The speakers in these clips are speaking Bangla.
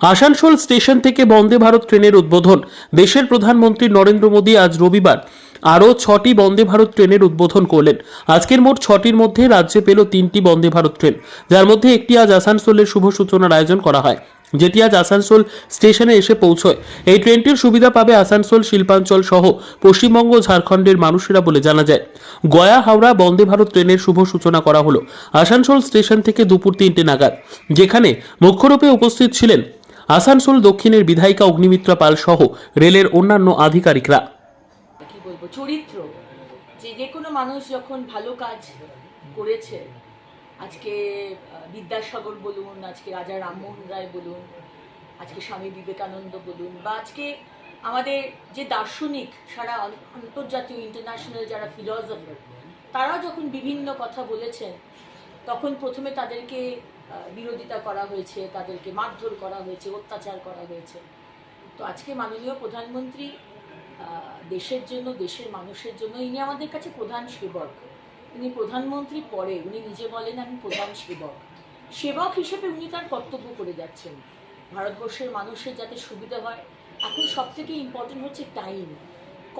আসানসোল স্টেশন থেকে বন্দে ভারত ট্রেনের উদ্বোধন। দেশের প্রধানমন্ত্রী নরেন্দ্র মোদী আজ রবিবার আরও ছটি বন্দে ভারত ট্রেনের উদ্বোধন করলেন। আজকের মোট ছটির মধ্যে রাজ্যে পেল তিনটি বন্দে ভারত ট্রেন। যার মধ্যে একটি আজ আসানসোলের শুভ সূচনার আয়োজন করা হয়, যেটি আজ আসানসোল স্টেশনে এসে পৌঁছয়। এই ট্রেনটির সুবিধা পাবে আসানসোল, শিল্পাঞ্চল সহ পশ্চিমবঙ্গ, ঝাড়খণ্ডের মানুষেরা বলে জানা যায়। গয়া, হাওড়া বন্দে ভারত ট্রেনের শুভ সূচনা করা হলো। আসানসোল স্টেশন থেকে দুপুর তিনটে নাগাদ, যেখানে মুখ্যরূপে উপস্থিত ছিলেন আসানসোল দক্ষিণের বিধায়িকা অগ্নিমিত্রা পাল সহ রেলের অন্যান্য আধিকারিকরা। কি বলব? চরিত্র। যে যে কোনো মানুষ যখন ভালো কাজ করেছে, আজকে বিদ্যাসাগর বলুন, আজকে রাজা রামমোহন রায় বলুন, আজকে স্বামী বিবেকানন্দ বলুন, বা আজকে আমাদের যে দার্শনিক, সারা আন- আন্তর্জাতীয় ইন্টারন্যাশনাল যারা ফিলসফার তারাও যখন বিভিন্ন কথা বলেছেন, তখন প্রথমে তাদেরকে বিরোধিতা করা হয়েছে, তাদেরকে মারধর করা হয়েছে, অত্যাচার করা হয়েছে। তো আজকে মাননীয় প্রধানমন্ত্রী দেশের জন্য, দেশের মানুষের জন্য, ইনি আমাদের কাছে প্রধান সেবক। উনি প্রধানমন্ত্রী পরে, উনি নিজে বলেন, আমি প্রধান সেবক। সেবক হিসেবে উনি তার কর্তব্য করে যাচ্ছেন। ভারতবর্ষের মানুষের যাতে সুবিধা হয়। এখন সব থেকে ইম্পর্টেন্ট হচ্ছে টাইম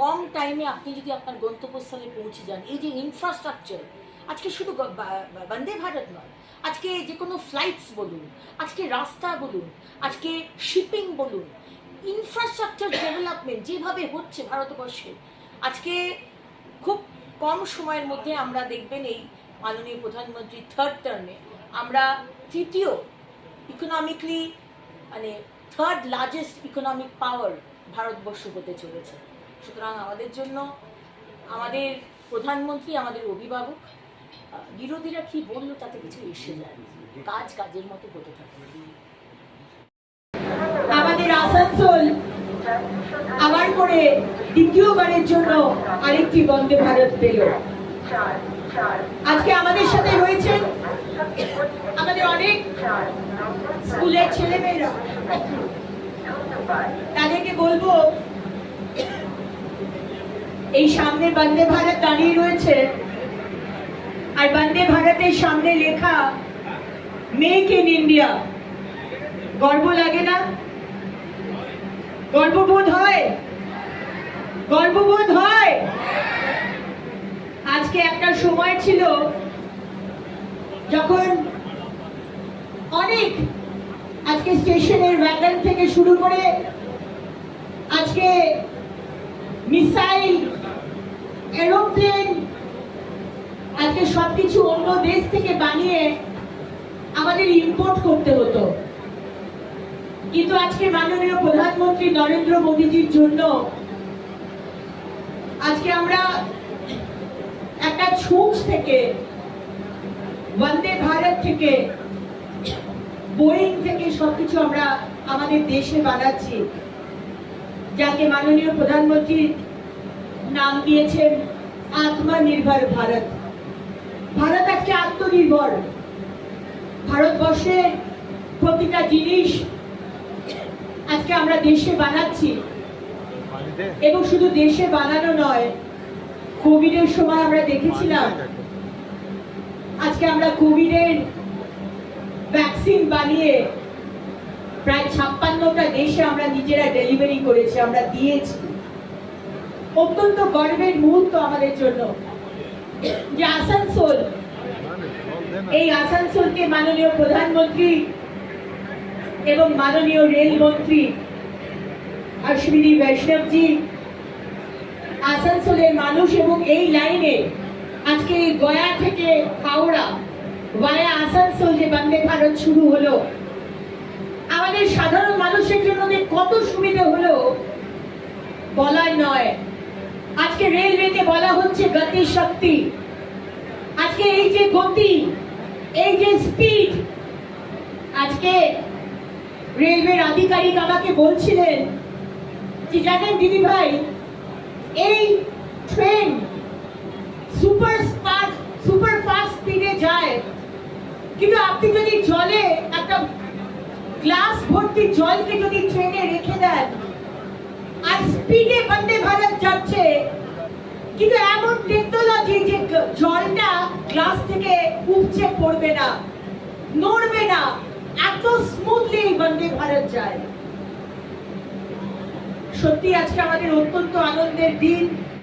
কম টাইমে আপনি যদি আপনার গন্তব্যস্থলে পৌঁছে যান, এই যে ইনফ্রাস্ট্রাকচার আজকে শুধু বন্দে ভারত নয়, আজকে যে কোনো ফ্লাইটস বলুন, আজকে রাস্তা বলুন, আজকে শিপিং বলুন ইনফ্রাস্ট্রাকচার ডেভেলপমেন্ট যেভাবে হচ্ছে ভারতবর্ষে, আজকে খুব কম সময়ের মধ্যে আমরা দেখবেন এই মাননীয় প্রধানমন্ত্রী থার্ড টার্মে আমরা তৃতীয় ইকোনমিকলি মানে third largest economic power Bharatvarsha হতে চলেছে। সুতরাং আমাদের জন্য, আমাদের প্রধানমন্ত্রী, আমাদের অভিভাবক বিরোধীরা কি বলল তাতে কিছু এসে যায় কাজ কাজের মতো হতে থাকে। আমাদের আসানসোল আবার করে দ্বিতীয়বারের জন্য আরেকটি বন্দে ভারত পেল। আজকে আমাদের সাথে রয়েছেন আমাদের অনেক স্কুলের ছেলেমেয়েরা। তাদেরকে বলব, এই সামনে বন্দে ভারত দাঁড়িয়ে রয়েছে। আর বন্দে ভারতের সামনে লেখা মেক ইন ইন্ডিয়া গর্ব লাগে না? গর্ববোধ হয়? গর্ববোধ হয়? আজকে একটা সময় ছিল যখন অনেক আজকে স্টেশনের ওয়াগন থেকে শুরু করে আজকে মিসাইল, এরোপ্লেন আজকে সবকিছু অন্য দেশ থেকে বানিয়ে আমাদের ইম্পোর্ট করতে হতো। কিন্তু আজকে মাননীয় প্রধানমন্ত্রী নরেন্দ্র মোদীজির জন্য আজকে আমরা একটা ছুঁচ থেকে, বন্দে ভারত থেকে, বোয়িং থেকে সবকিছু আমরা আমাদের দেশে বানাচ্ছি, যাকে মাননীয় প্রধানমন্ত্রী নাম দিয়েছেন আত্মনির্ভর ভারত। ভারত আজকে আত্মনির্ভর। ভারতবর্ষের প্রতিটা জিনিস আজকে আমরা দেশে বানাচ্ছি। এবং শুধু দেশে বানানো নয়, কোভিডের সময় আমরা দেখেছিলাম, আজকে আমরা কোভিডের ভ্যাকসিন বানিয়ে প্রায় ছাপ্পান্নটা দেশে আমরা নিজেরা ডেলিভারি করেছি, আমরা দিয়েছি। অত্যন্ত গর্বের মুহূর্ত আমাদের জন্য। যে আসানসোল, এই আসানসোলকে মাননীয় প্রধানমন্ত্রী এবং মাননীয় রেলমন্ত্রী অশ্বিনী বৈষ্ণবজি, আসানসোলের মানুষ এবং এই লাইনে আজকে গয়া থেকে হাওড়া ওয়ায়া আসানসোল যে বন্দে ভারত শুরু হলো, আমাদের সাধারণ মানুষের জন্য কত সুবিধা হলো বলাই নয়। আজকে রেলওয়েকে বলা হচ্ছে গতি শক্তি। আজকে এই যে গতি, এই যে স্পিড আজকে রেলওয়ের আধিকারিক আমাকে বলছিলেন যে, জানেন দিদি ভাই, এই ট্রেন সুপার সুপার ফাস্ট স্পিডে যায়। কিন্তু আপনি যদি জলে একটা গ্লাস ভর্তি জলকে যদি ট্রেনে রেখে দেন স্পিডে বন্দে ভারত যাচ্ছে। কিন্তু এমন টেকনোলজি যে জলটা গ্লাস থেকে উপচে পড়বে না, নড়বে না, এত স্মুথলি বন্দে ভারত যায়। সত্যি আজকে আমাদের অত্যন্ত আনন্দের দিন।